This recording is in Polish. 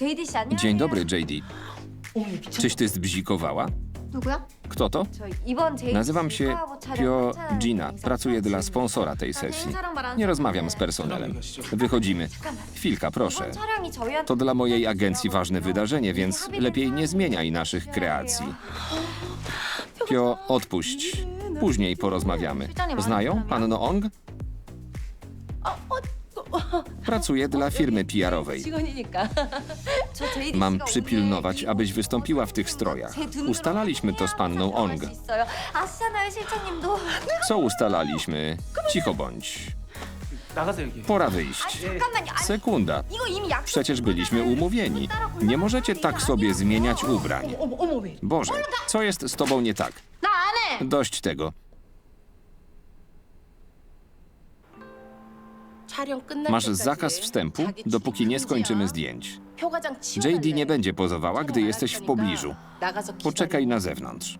JD 씨 안녕. Dzień dobry, JD. Czyś ty zbzikowała? 누구야? Kto to? 저 이번 JD Nazywam się 콜라보 촬영 Pio 한창 Gina. 인사 Pracuję dla 촬영 sponsora tej 중이에요. sesji. 인사랑 말하는 Nie rozmawiam z 사람인데 personelem. Wychodzimy. Chwilka, proszę. 이번 촬영이 저희한테 To dla mojej agencji ważne wydarzenie, więc lepiej nie zmieniaj naszych kreacji. Pio, odpuść. Później porozmawiamy. Znają panno Ong? Pracuję dla firmy PR-owej. 직원이니까. 저 JD Mam 씨가 przypilnować, 오늘 abyś wystąpiła w tych strojach. 제 눈으로 Ustalaliśmy to z panną 촬영할 Ong. 수 있어요. 아시잖아요, 실장님도. Co ustalaliśmy? Cicho bądź. 나가세요 여기. Pora wyjść. 잠깐만요. 아니, Sekunda. 이거 이미 약속. Przecież byliśmy umówieni. Nie możecie tak sobie zmieniać ubrań. 어머 어머 왜? Boże, co jest z tobą nie tak? 나 안 해. Dość tego. Masz zakaz wstępu, dopóki nie skończymy zdjęć. JD nie będzie pozowała, gdy jesteś w pobliżu. Poczekaj na zewnątrz.